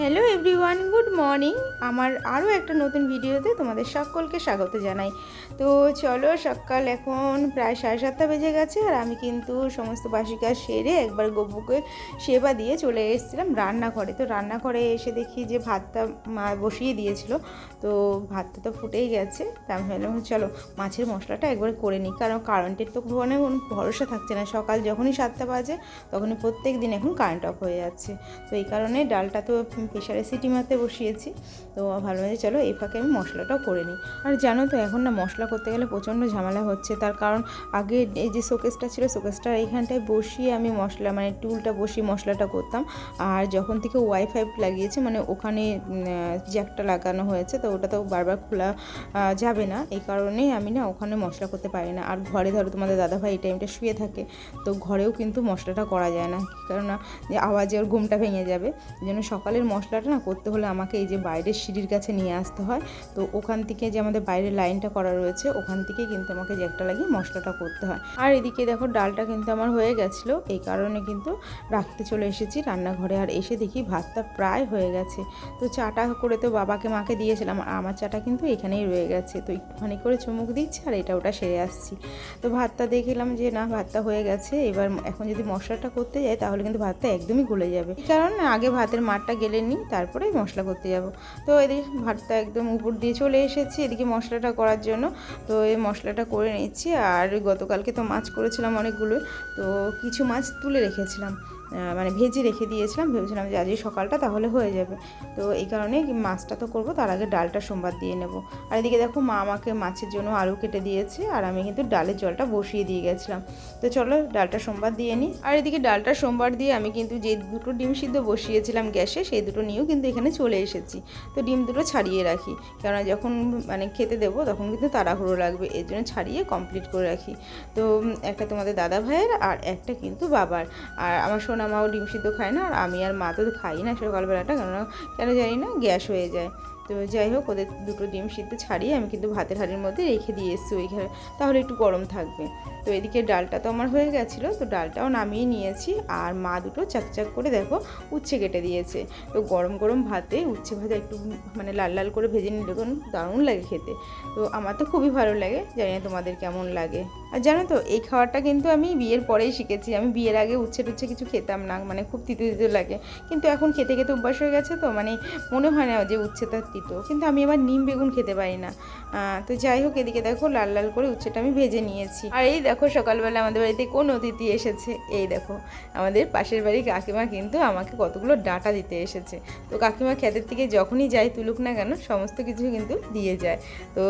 Hello everyone good morning আমার আরও একটা নতুন ভিডিওতে তোমাদের সকলকে স্বাগত জানাই। তো চলো সকাল এখন প্রায় সাড়ে সাতটা বেজে গেছে আর আমি কিন্তু সমস্ত বাসি কাজ সেরে একবার গব্বুকে সেবা দিয়ে চলে এসেছিলাম রান্নাঘরে। তো রান্নাঘরে এসে দেখি যে ভাতটা মা বসিয়ে দিয়েছিল, তো ভাতটা তো ফুটেই গেছে। তা আমি ভাবলাম চলো মাছের মশলাটা একবার করে নিই, কারণ কারেন্টের তো কোনো কোনো ভরসা থাকছে না। সকাল যখনই সাতটা বাজে তখনই প্রত্যেক দিন এখন কারেন্ট অফ হয়ে যাচ্ছে। তো এই কারণে ডালটা তো প্রেশারে সিটি মারতে বসিয়েছি। তো ভালো যে চলো এই ফাঁকে আমি মশলাটাও করে নিই। আর জানো তো এখন না মশলা করতে গেলে প্রচণ্ড ঝামেলা হচ্ছে। তার কারণ আগে এই যে শোকেসটা ছিল শোকেসটার এইখানটায় বসিয়ে আমি মশলা মানে টুলটা বসিয়ে মশলাটা করতাম। আর যখন থেকে ওয়াইফাই লাগিয়েছে মানে ওখানে জ্যাকটা লাগানো হয়েছে, তো ওটা তো বারবার খোলা যাবে না। এই কারণেই আমি না ওখানে মশলা করতে পারি না। আর ঘরে ধরো তোমাদের দাদাভাই এই টাইমটা শুয়ে থাকে, তো ঘরেও কিন্তু মশলাটা করা যায় না। কেননা আওয়াজে ওর ঘুমটা ভেঙে যাবে। জন্য সকালের মশলাটা না করতে হলে আমাকে এই যে বাইরের সিঁড়ির কাছে নিয়ে আসতে হয়। তো ওখান থেকে যে আমাদের বাইরের লাইনটা করা রয়েছে, ওখান থেকে কিন্তু আমাকে জ্যাকটা লাগিয়ে মশলাটা করতে হয়। আর এদিকে দেখো ডালটা কিন্তু আমার হয়ে গেছিল, এই কারণে কিন্তু রাখতে চলে এসেছি রান্নাঘরে। আর এসে দেখি ভাতটা প্রায় হয়ে গেছে। তো চাটা করে তো বাবাকে মাকে দিয়েছিলাম, আর আমার চাটা কিন্তু এখানেই রয়ে গেছে। তো একটুখানি করে চুমুক দিচ্ছি আর এটা ওটা সেরে আসছি। তো ভাতটা দেখলাম যে না, ভাতটা হয়ে গেছে। এবার এখন যদি মশলাটা করতে যাই, তাহলে কিন্তু ভাতটা একদমই গলে যাবে। কারণ আগে ভাতের মারটা গেলে নিই তারপরে মশলা করতে যাব। তো এদিকে ভাতটা একদম উপর দিয়ে চলে এসেছি, এদিকে মশলাটা করার জন্য। তো এই মশলাটা করে নিচ্ছি, আর গতকালকে তো মাছ করেছিলাম অনেকগুলো তো কিছু মাছ তুলে রেখেছিলাম। মানে ভেজে রেখে দিয়েছিলাম। ভেবেছিলাম যে আজকে সকালটা তাহলে হয়ে যাবে। তো এই কারণে মাছটা তো করব, তার আগে ডালটা সোমবার দিয়ে নেব। আর এদিকে দেখো মা আমাকে মাছের জন্য আলু কেটে দিয়েছে, আর আমি কিন্তু ডালের জলটা বসিয়ে দিয়ে গেছিলাম। তো চলো ডালটা সোমবার দিয়ে নিই। আর এদিকে ডালটা সোমবার দিয়ে আমি কিন্তু যে দুটো ডিম সিদ্ধ বসিয়েছিলাম গ্যাসে, সেই দুটো নিয়েও কিন্তু এখানে চলে এসেছি। তো ডিম দুটো ছাড়িয়ে রাখি। কেননা যখন মানে খেতে দেবো, তখন কিন্তু তাড়াহুড়ো লাগবে। এর জন্য ছাড়িয়ে কমপ্লিট করে রাখি। তো একটা তোমাদের দাদা ভাইয়ের আর একটা কিন্তু বাবার। আর আমার সোনা মাও ডিম সিদ্ধ খায় না, আর আমি আর মা তো খাই না সকালবেলাটা, কেননা কেন জানি না, গ্যাস হয়ে যায়। তো যাই হোক, ওদের দুটো ডিম সিদ্ধ ছাড়িয়ে আমি কিন্তু ভাতের হাঁড়ির মধ্যে রেখে দিয়ে এসেছি ওইখানে। তাহলে একটু গরম থাকবে। তো এদিকে ডালটা তো আমার হয়ে গেছিল, তো ডালটাও নামিয়ে নিয়েছি, আর মা দুটো চাকচাক করে দেখো উচ্ছে কেটে দিয়েছে। তো গরম গরম ভাতে উচ্ছে ভাজা একটু মানে লাল লাল করে ভেজে নিলে দারুণ লাগে খেতে। তো আমার তো খুবই ভালো লাগে, জানি না তোমাদের কেমন লাগে। আর জানো তো, এই খাবারটা কিন্তু আমি বিয়ের পরেই শিখেছি। আমি বিয়ের আগে উচ্ছে টুচ্ছে কিছু খেতাম না মানে খুব তিতো তিতো লাগে। কিন্তু এখন খেতে খেতে অভ্যাস হয়ে গেছে তো মানে মনে হয় না যে উচ্ছেটা তিতো। কিন্তু আমি আবার নিম বেগুন খেতে পারি না। তো যাই হোক, এদিকে দেখো লাল লাল করে উচ্ছেটা আমি ভেজে নিয়েছি। আর এই দেখো, সকালবেলা আমাদের বাড়িতে কোন অতিথি এসেছে? এই দেখো, আমাদের পাশের বাড়ি কাকিমা কিন্তু আমাকে কতগুলো ডাটা দিতে এসেছে। তো কাকিমা ক্ষেতের থেকে যখনই যাই তুলুক না কেন, সমস্ত কিছু কিন্তু দিয়ে যায়। তো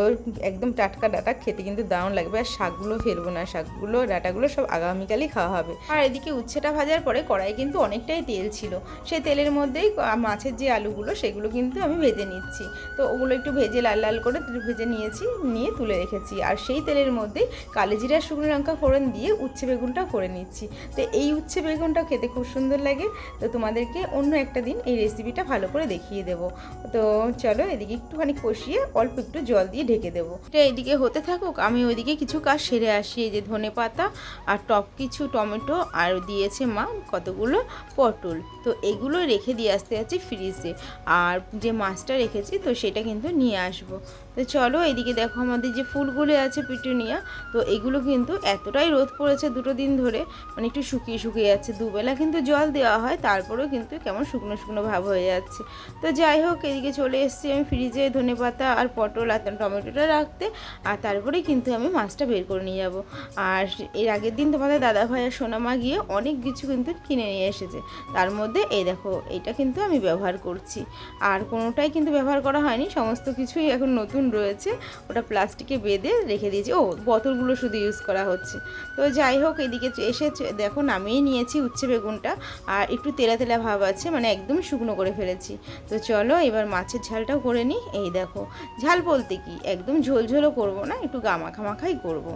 একদম টাটকা ডাটা, খেতে কিন্তু দারুণ লাগবে। আর শাকগুলো ফেলব না শাকগুলো, ডাটাগুলো সব আগামীকালই খাওয়া হবে। আর এদিকে উচ্ছেটা ভাজার পরে কড়াই কিন্তু অনেকটাই তেল ছিল। সেই তেলের মধ্যেই মাছের যে আলুগুলো, সেগুলো কিন্তু আমি ভেজে নিচ্ছি। তো ওগুলো একটু ভেজে লাল লাল করে ভেজে নিয়েছি, নিয়ে তুলে রেখেছি। আর সেই তেলের মধ্যেই কালিজিরা শুকনো লঙ্কা ফোড়ন দিয়ে উচ্ছে বেগুনটা করে নিচ্ছি। তো এই উচ্ছে বেগুনটা খেতে খুব সুন্দর লাগে। তো তোমাদেরকে অন্য একটা দিন এই রেসিপিটা ভালো করে দেখিয়ে দেবো। তো চলো এদিকে একটুখানি কষিয়ে অল্প একটু জল দিয়ে ঢেকে দেবো। এটা এদিকে হতে থাকুক, আমি ওইদিকে কিছু কাজ সেরে আসি এই যে ধনে পাতা আর টপ কিছু টমেটো আর দিয়েছে মা কতগুলো পটল। তো এগুলো রেখে দিয়ে আসতে যাচ্ছি ফ্রিজে আর যে মাছটা রেখেছি তো সেটা কিন্তু নিয়ে আসব। তো চলো এদিকে দেখো আমাদের যে ফুলগুলো আছে পিটুনিয়া, তো এগুলো কিন্তু এতটাই রোদ পড়েছে দুটো দিন ধরে মানে একটু শুকিয়ে শুকিয়ে যাচ্ছে। দুবেলা কিন্তু জল দেওয়া হয়, তারপরেও কিন্তু কেমন শুকনো শুকনো ভাব হয়ে যাচ্ছে। তো যাই হোক, এদিকে চলে এসেছি আমি ফ্রিজে ধনে পাতা আর পটল আর টমেটোটা রাখতে, আর তারপরে কিন্তু আমি মাছটা বের করে নিয়ে যাব। আর এর আগের দিন তোমাদের দাদা ভাই আর সোনামা গিয়ে অনেক কিছু কিন্তু কিনে নিয়ে এসেছে। তার মধ্যে এই দেখো, এটা কিন্তু আমি ব্যবহার করছি। আর কোনোটাই কিন্তু ব্যবহার করা হয়নি, সমস্ত কিছুই এখন নতুন রয়েছে, ওটা প্লাস্টিকে বেঁধে রেখে দিয়েছি। ও, বোতলগুলো শুধু ইউজ করা হচ্ছে। তো যাই হোক, এদিকে এসে দেখো নামিয়ে নিয়েছি উচ্ছে বেগুনটা, আর একটু তেলা তেলা ভাব আছে মানে একদম শুকনো করে ফেলেছি। তো চলো এবার মাছের ঝালটাও করে নিই। এই দেখো, ঝাল বলতে কি? একদম ঝোলঝোলও করব না, একটু গামাখামাখাই করব।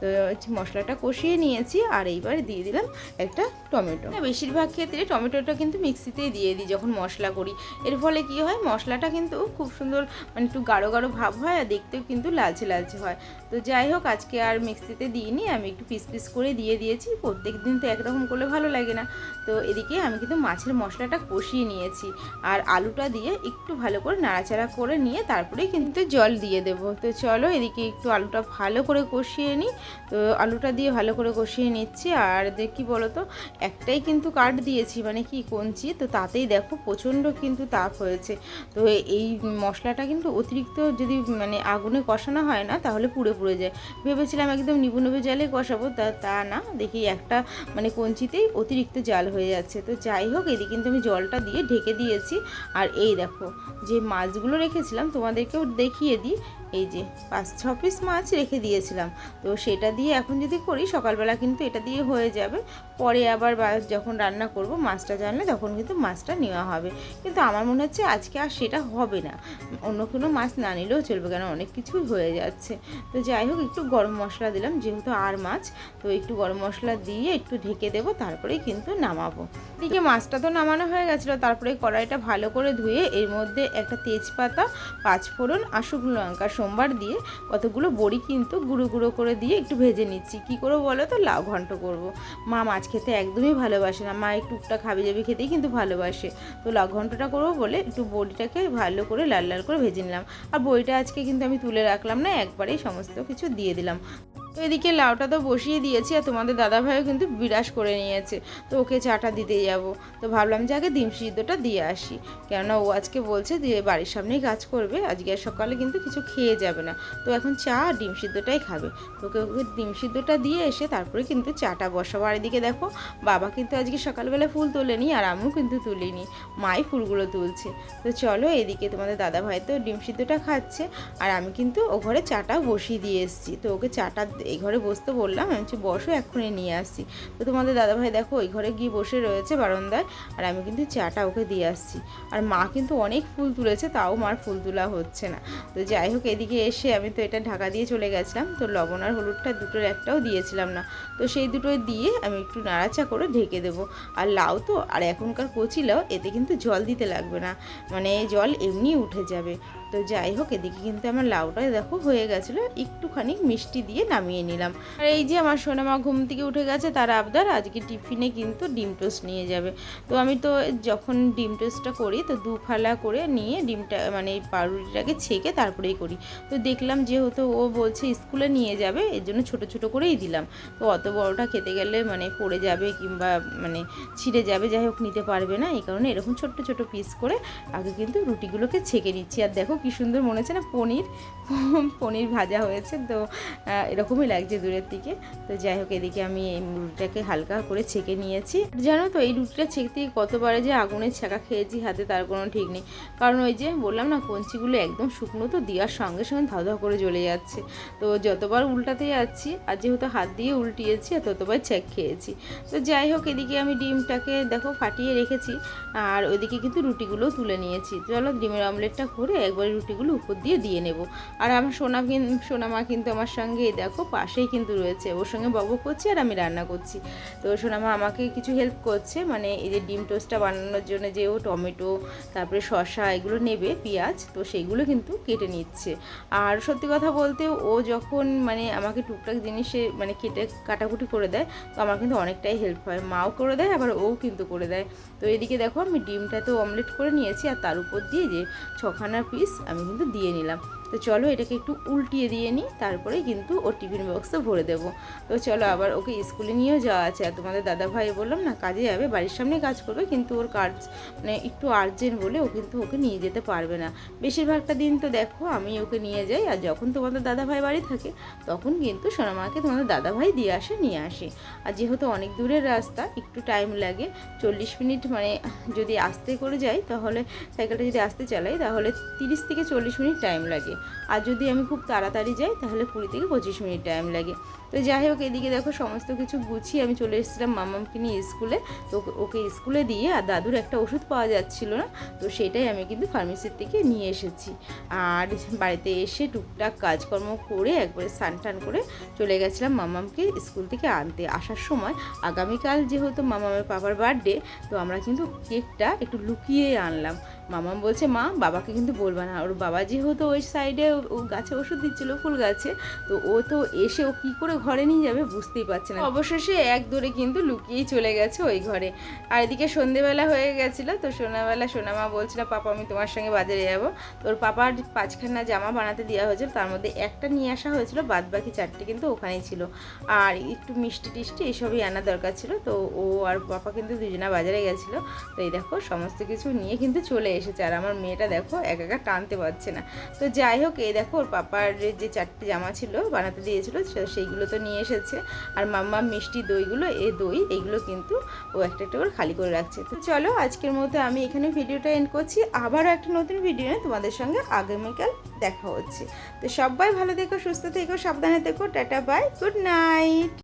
তো হচ্ছে মশলাটা কষিয়ে নিয়েছি আর এইবার দিয়ে দিলাম একটা টমেটো। হ্যাঁ, বেশিরভাগ ক্ষেত্রে টমেটোটা কিন্তু মিক্সিতেই দিয়ে দিই যখন মশলা করি। এর ফলে কি হয়? মশলাটা কিন্তু খুব সুন্দর মানে একটু গাঢ় গাঢ় ভাব হয় আর দেখতেও কিন্তু লালচে লালচে হয়। তো যাই হোক, আজকে আর মিক্সিতে দিইনি, আমি একটু পিস পিস করে দিয়ে দিয়েছি। প্রত্যেক দিন তো একরকম করলে ভালো লাগে না। তো এদিকে আমি কিন্তু মাছের মশলাটা কষিয়ে নিয়েছি। আর আলুটা দিয়ে একটু ভালো করে নাড়াচাড়া করে নিয়ে তারপরেই কিন্তু জল দিয়ে দেবো। তো চলো এদিকে একটু আলুটা ভালো করে কষিয়ে নিই। তো আলুটা দিয়ে ভালো করে কষিয়ে নিচ্ছি। আর দেখি বলো তো একটাই কিন্তু কাঠ দিয়েছি মানে কি কঞ্চি। তো তাতেই দেখো প্রচণ্ড কিন্তু তাপ হয়েছে। তো এই মশলাটা কিন্তু অতিরিক্ত যদি মানে আগুনে কষানো হয় না, তাহলে পুড়ে পুড়ে যায়। ভেবেছিলাম একদম নিবু নিবু জালে কষাবো, তা তা না। দেখি একটা মানে কঞ্চিতেই অতিরিক্ত জাল হয়ে যাচ্ছে। তো যাই হোক, এদিকে কিন্তু আমি জলটা দিয়ে ঢেকে দিয়েছি। আর এই দেখো, যে মাছগুলো রেখেছিলাম, তোমাদেরকেও দেখিয়ে দিই। এই যে পাঁচ, ছ পিস মাছ রেখে দিয়েছিলাম। তো সেটা দিয়ে এখন যদি করি, সকালবেলা কিন্তু এটা দিয়ে হয়ে যাবে। পরে আবার যখন রান্না করব, মাছটা জানলে তখন কিন্তু মাছটা নেওয়া হবে। কিন্তু আমার মনে হচ্ছে আজকে আর সেটা হবে না। অন্য কোনো মাছ না নিলেও চলবে কেন? অনেক কিছুই হয়ে যাচ্ছে। তো যাই হোক, একটু গরম মশলা দিলাম, যেহেতু আর মাছ, তো একটু গরম মশলা দিয়ে একটু ঢেকে দেবো, তারপরেই কিন্তু নামাবো। এদিকে মাছটা তো নামানো হয়ে গেছিল, তারপরে কড়াইটা ভালো করে ধুয়ে এর মধ্যে একটা তেজপাতা, পাঁচফোড়ন আর শুকনো লঙ্কা সোমবার দিয়ে কতগুলো বড়ি কিন্তু গুঁড়ো গুঁড়ো করে দিয়ে একটু ভেজে নিচ্ছি। কি করে বলো তো? লাউ ঘন্ট করব। মা মাছ খেতে একদমই ভালোবাসে না। মা একটু উপটা খাবি যাবি খেতেই কিন্তু ভালোবাসে। তো লাউ ঘন্টটা করব বলে একটু বড়িটাকে ভালো করে লাল লাল করে ভেজে নিলাম। আর বড়িটা আজকে কিন্তু আমি তুলে রাখলাম না, একবারেই সমস্ত কিছু দিয়ে দিলাম। তো এদিকে লাউটা তো বসিয়ে দিয়েছি আর তোমাদের দাদাভাইও কিন্তু বিরাস করে নিয়েছে। তো ওকে চাটা দিতে যাব। তো ভাবলাম যে আগে ডিম সিদ্ধটা দিয়ে আসি। কেননা ও আজকে বলছে যে বাড়ির সামনেই কাজ করবে, আজকে সকালে কিন্তু কিছু খেয়ে যাবে না। তো এখন চা আর ডিম সিদ্ধটাই খাবে। তো ওকে ওকে ডিম সিদ্ধটা দিয়ে এসে তারপরে কিন্তু চাটা বসাবো। আর এদিকে দেখো, বাবা কিন্তু আজকে সকালবেলা ফুল তোলেনি আর আমিও কিন্তু তুলিনি। মাই ফুলগুলো তুলছে। তো চলো এদিকে তোমাদের দাদাভাই তো ডিম সিদ্ধটা খাচ্ছে। আর আমি কিন্তু ও ঘরে চাটা বসিয়ে দিয়ে এসেছি। তো ওকে চাটা এই ঘরে বসতে বললাম, আমি বলছি, বসো, এক্ষুনি নিয়ে আসছি। তো তোমাদের দাদাভাই দেখো, ওই ঘরে গিয়ে বসে রয়েছে বারান্দায়, আর আমি কিন্তু চাটা ওকে দিয়ে আসছি। আর মা কিন্তু অনেক ফুল তুলেছে, তাও মার ফুল তোলা হচ্ছে না। তো যাই হোক, এদিকে এসে আমি তো এটা ঢাকা দিয়ে চলে গেছিলাম, তো লবণ আর হলুদটা দুটোর একটাও দিয়েছিলাম না। তো সেই দুটোই দিয়ে আমি একটু নাড়াচা করে ঢেকে দেবো। আর লাউ তো, আর এখনকার কচি লাউ, এতে কিন্তু জল দিতে লাগবে না। মানে জল এমনি উঠে যাবে। তো যাই হোক, এদিকে কিন্তু আমার লাউটা দেখো হয়ে গেছিল, একটুখানি মিষ্টি দিয়ে নামিয়ে নিলাম। আর এই যে আমার সোনামা ঘুম থেকে উঠে গেছে, তার আবদার আজকে টিফিনে কিন্তু ডিম টোস্ট নিয়ে যাবে। তো আমি তো যখন ডিম টোস্টটা করি, তো দু ফালা করে নিয়ে ডিমটা মানে পাউরুটিটাকে ছেঁকে তারপরেই করি। তো দেখলাম যেহেতু ও বলছে স্কুলে নিয়ে যাবে, এর জন্য ছোটো ছোটো করেই দিলাম। তো অত বড়টা খেতে গেলে মানে পড়ে যাবে কিংবা মানে ছিঁড়ে যাবে, যাই হোক, নিতে পারবে না। এই কারণে এরকম ছোট্ট ছোট পিস করে আগে কিন্তু রুটিগুলোকে ছেঁকে নিচ্ছি। আর দেখো কি সুন্দর মনে হচ্ছে না, পনির পনির ভাজা হয়েছে, তো এরকমই লাগছে দূরের দিকে। তো যাই হোক, এদিকে আমি এই রুটিটাকে হালকা করে ছেঁকে নিয়েছি। জানো তো, এই রুটিটা ছেঁকতে কতবারে যে আগুনের ছেঁকা খেয়েছি, হাতে তার কোনো ঠিক নেই। কারণ ওই যে বললাম না, কঞ্চিগুলো একদম শুকনো, তো দেওয়ার সঙ্গে সঙ্গে ধাও ধাও করে জ্বলে যাচ্ছে। তো যতবার উল্টাতে যাচ্ছি, আর যেহেতু হাত দিয়ে উল্টিয়েছি, আর ততবার ছেঁক খেয়েছি। তো যাই হোক, এদিকে আমি ডিমটাকে দেখো ফাটিয়ে রেখেছি, আর ওইদিকে কিন্তু রুটিগুলো তুলে নিয়েছি। চলো, ডিমের অমলেটটা করে একবার রুটিগুলো উপর দিয়ে দিয়ে নেব। আর আমার সোনা কিন- সোনা মা কিন্তু আমার সঙ্গে দেখো, পাশেই কিন্তু রয়েছে। ওর সঙ্গে বক করছি আর আমি রান্না করছি। তো সোনা মা আমাকে কিছু হেল্প করছে মানে এই যে ডিম টোস্টটা বানানোর জন্য যে ও টমেটো, তারপরে শসা এগুলো নেবে, পেঁয়াজ, তো সেগুলো কিন্তু কেটে নিচ্ছে। আর সত্যি কথা বলতে ও যখন মানে আমাকে টুকটাক জিনিসে মানে কেটে কাটাকুটি করে দেয়, তো আমার কিন্তু অনেকটাই হেল্প হয়। মাও করে দেয়, আবার ও কিন্তু করে দেয়। তো এদিকে দেখো আমি ডিমটা তো অমলেট করে নিয়েছি, আর তার উপর দিয়ে যে ছখানা পিস আমি কিন্তু দিয়ে নিলাম। তো চলো এটাকে একটু উল্টিয়ে দিয়ে নিই, তারপরে কিন্তু ওর টিফিন বক্সে ভরে দেবো। তো চলো আবার ওকে স্কুলে নিয়েও যাওয়া আছে। আর তোমাদের দাদা ভাই বললাম না, কাজে যাবে, বাড়ির সামনে কাজ করবে, কিন্তু ওর কাজ মানে একটু আর্জেন্ট বলে ও কিন্তু ওকে নিয়ে যেতে পারবে না। বেশিরভাগটা দিন তো দেখো, আমি ওকে নিয়ে যাই, আর যখন তোমাদের দাদা ভাই বাড়ি থাকে, তখন কিন্তু সোনামাকে তোমাদের দাদা ভাই দিয়ে আসে, নিয়ে আসে। আর যেহেতু অনেক দূরের রাস্তা, একটু টাইম লাগে, চল্লিশ মিনিট মানে যদি আস্তে করে যাই, তাহলে সাইকেলটা যদি আস্তে চালাই, তাহলে তিরিশ থেকে চল্লিশ মিনিট টাইম লাগে। আর যদি আমি খুব তাড়াতাড়ি যাই, তাহলে কুড়ি থেকে পঁচিশ মিনিট টাইম লাগে। তো যাই হোক, এদিকে দেখো সমস্ত কিছু গুছিয়ে আমি চলে এসেছিলাম মামামকে নিয়ে স্কুলে। তো ওকে- স্কুলে দিয়ে আর দাদুর একটা ওষুধ পাওয়া যাচ্ছিল না, তো সেটাই আমি কিন্তু ফার্মেসির থেকে নিয়ে এসেছি। আর বাড়িতে এসে টুকটাক কাজকর্ম করে একবারে স্নান টান করে চলে গেছিলাম মামামকে স্কুল থেকে আনতে। আসার সময় আগামীকাল যেহেতু মামামের পাপার বার্থডে তো আমরা কিন্তু কেকটা একটু লুকিয়ে আনলাম। মামাম বলছে, মা, বাবাকে কিন্তু বলবা না। ওর বাবা যেহেতু ওই সাইডে ও গাছে ওষুধ দিচ্ছিল, ফুল গাছে, তো ও তো এসে ও কী করে ঘরে নিয়ে যাবে বুঝতেই পারছে না। অবশেষে এক দৌড়ে কিন্তু লুকিয়েই চলে গেছে ওই ঘরে। আর এদিকে সন্ধেবেলা হয়ে গেছিল, তো সন্ধ্যাবেলা সোনামা বলছিল, পাপা, আমি তোমার সঙ্গে বাজারে যাব। তোর পাপার পাঁচখানা জামা বানাতে দেওয়া হয়েছিল, তার মধ্যে একটা নিয়ে আসা হয়েছিল বাদ বাকি চারটে কিন্তু ওখানেই ছিল। আর একটু মিষ্টি টিষ্টি এসবই আনা দরকার ছিল, তো ও আর পাপা কিন্তু দুজনা বাজারে গেছিল। তো এই দেখো, সমস্ত কিছু নিয়ে কিন্তু চলে এসেছে। আর আমার মেয়েটা দেখো এক একা টানতে পারছে না। তো যাই হোক, এই দেখো ওর পাপার যে চারটে জামা ছিল, বানাতে দিয়েছিল সেইগুলো তো নিয়ে এসেছে। আর মাম্মা মিষ্টি দইগুলো, এ দই এইগুলো কিন্তু ও একটা একটা করে খালি করে রাখছে। তো চলো, আজকের মতো আমি এখানে ভিডিওটা এন্ড করছি। আবারও একটা নতুন ভিডিও নিয়ে তোমাদের সঙ্গে আগামীকাল দেখা হচ্ছে। তো সবাই ভালো থেকো, সুস্থ থেকো, সাবধানে থেকো, টাটা বাই গুড নাইট